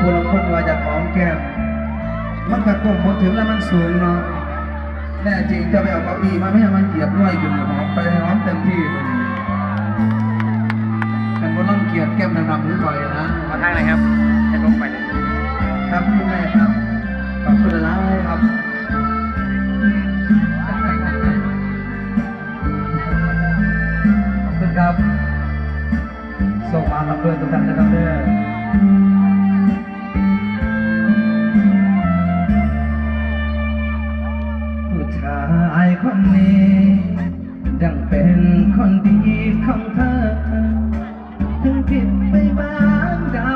ผู้ลงคนว่าอยากหอมแก้มมันกระก้มพอถึงแล้วมันสูงเนาะแน่จริงจะไปเอาเก้าอี้มาไม่ให้มันเหยียบด้วยอยู่หอมไปหอมเต็มที่เลย ส่งมาครับด้วยทุกท่านนะครับเด้อชายคนนี้ดังเป็นคนดีของเธอ ถึงผิดไปบ้างดาม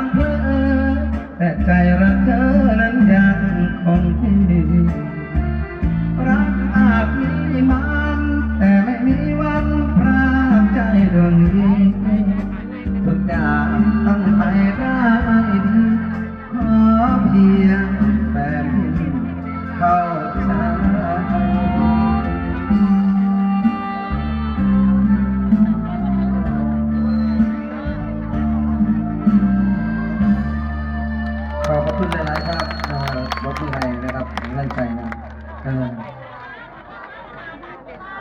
คุณหลายๆครับเอ่อรถที่ไทยนะครับกำลังใจนะ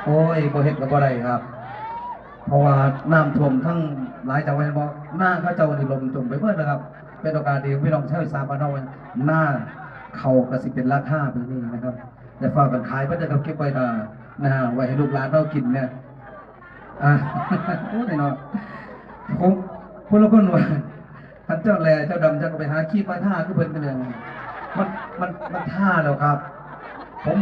โอ้ยบ่เห็นกับบ่ได้ครับ เพราะว่าน้ำท่วมทั้งหลายจังหวัดบอกหน้าเขาเจ้านี่ลมจมไปเบิดนะครับ เป็นโอกาสดีพี่น้องชาวสานบ้านเราหน้าเขากระสิเป็นราคาปีนี้นะครับแต่ฝากกันขายเพื่อจะเก็บไว้ตานะฮะไว้ให้ลูกหลานเรากินเนี่ยอะโอ้ยเนาะผมพูดแล้วคนว่า ท่านเจ้าแลเจ้าดำเจ้าก็ไปหาขี้มาท่าคือเพิ่นเป็นอย่างมันมันมันท่าแล้วครับ ผม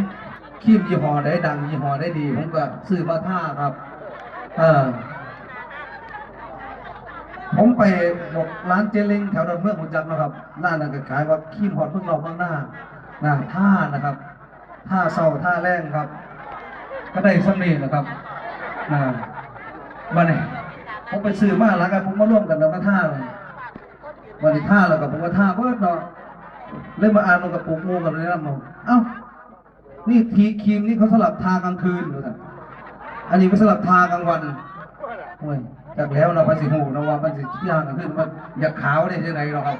ขี้มยี่ห้อได้ดังยี่ห้อได้ดี ผมก็ซื้อมาท่าครับ เออผมไปบอกร้านเจเล้งแถวดอนเมืองหุ่นจักนะครับร้านนั้นก็ขายว่าขี้มหอดเพิ่งเราเมืองหน้านะท่านะครับท่าเศร้าท่าแรงครับ ก็ได้สำเนีนะครับนะมาเนี่ยผมไปซื้อมาแล้วกันผมมาร่วมกันแล้วก็ท่าเลย วันนี้ท่าแล้วกับผมก็ท่าเบิดเนาะเล่นมาอ่านมันกับปุกงูกับเลยนะมองเอ้านี่ทีครีมนี่เขาสลับทากลางคืนดูสิอันนี้ไม่สลับทากลางวันโอ้ยจากแล้วเราไปสิหูนะว่ามันสิที่ทากลางคืนมันอยากขาวได้ยังไงหรอกครับ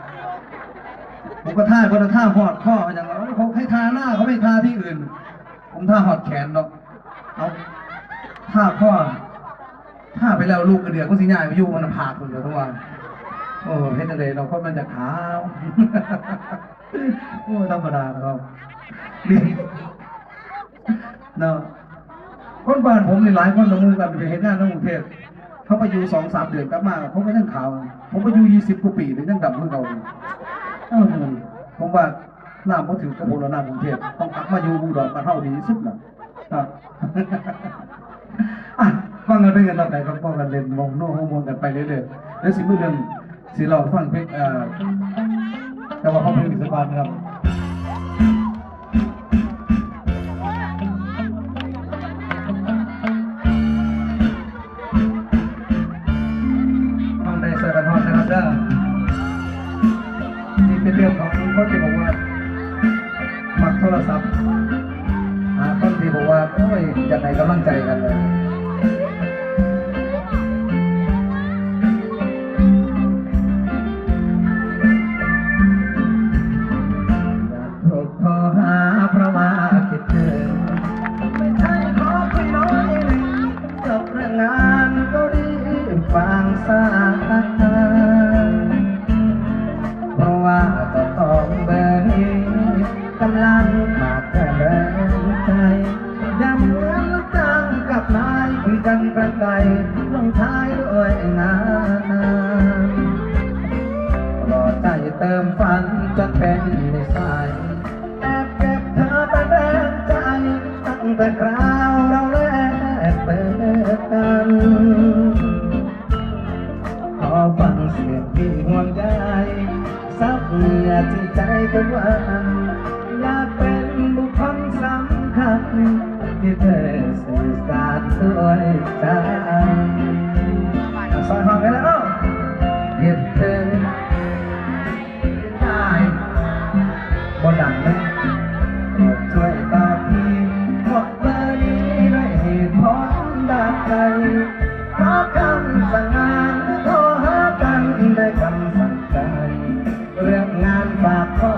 ผมก็ท่าคนละท่าหอดข้ออย่างว่าเขาให้ทาหน้าเขาไม่ทาที่อื่น ผมท่าหอดแขนเนาะเอาท่าข้อท่าไปแล้วลูกกระเดือกก็สิง่ายไปอยู่มันผากคนเดียวทั้งวัน โอ้เฮ็ดอะไรเราก็มันจะขาวโอ้ธรรมดานะครับเนาะคนบ้านผมนี่หลายคนละมูกันไปเห็นงานในกรุงเทพเขาไปอยู่สองสามเดือนกลับมาผมก็ยังขาว ผมไปอยู่ยี่สิบกว่าปีถึงยังดำเหมือนเก่าเอ้าผมว่าหน้ำก็ถือกระโปรงหน้ำกรุงเทพต้องกลับมาอยู่บูดอนมาเท่าดีสุดนะครับอะฟังกันไปกันต่อไปก็ฟังกันเล่นมองโน้มองกันไปเรื่อยๆแล้วสิมือเรื่อง สิเราฟังเพลงเอ่อแต่ว่าเขาเพลงอิสบานครับฟังในสารพัดนะครับเด้อนี่เป็นเรื่องของคนที่บอกว่ามักโทรศัพท์หาคนที่บอกว่าโอ้ยจะไหนกำลังใจกัน สาเพราะว่าเจ้องเบอร์นี้กำลังขาดแรงใจย่าเหมือนลูกจ้งกับนายคุยกันกระไกลลงท้ายด้วยงานรอใจเติมฝันจนเป็นนิสัย ห่วงใจซักเหงื่อที่ใจทุกวันอยากเป็นบุคคลสำคัญที่เธอสื่อสารด้วยใจ ฝากพ่อ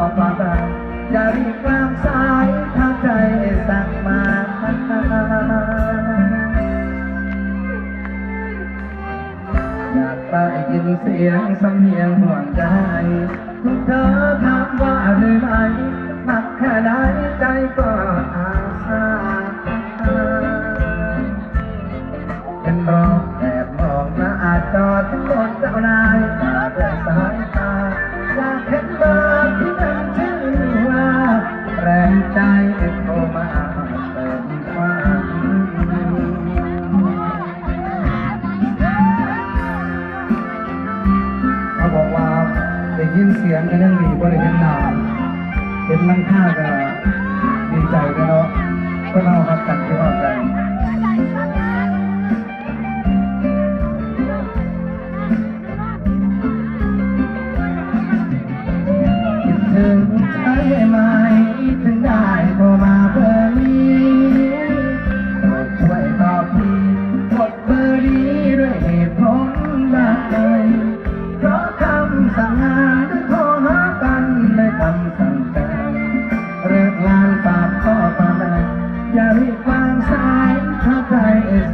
างซ้ายเถ้าใจ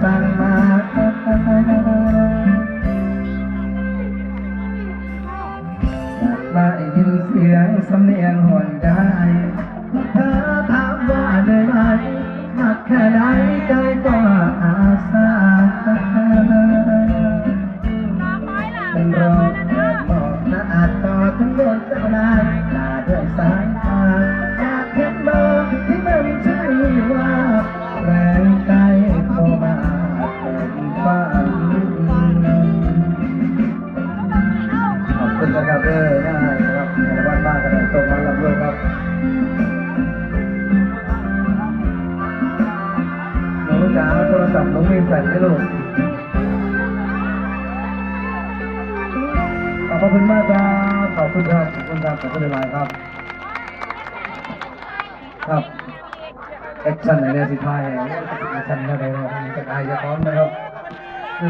สั่งมา คุณมากครับ ขอบคุณครับ ขอบคุณครับ ขอบคุณหลายครับ ครับแอคชั่นในเนี่ยสิท้ายแอคชั่นอะไรเนี่ยเป็นอายะร้อนนะครับ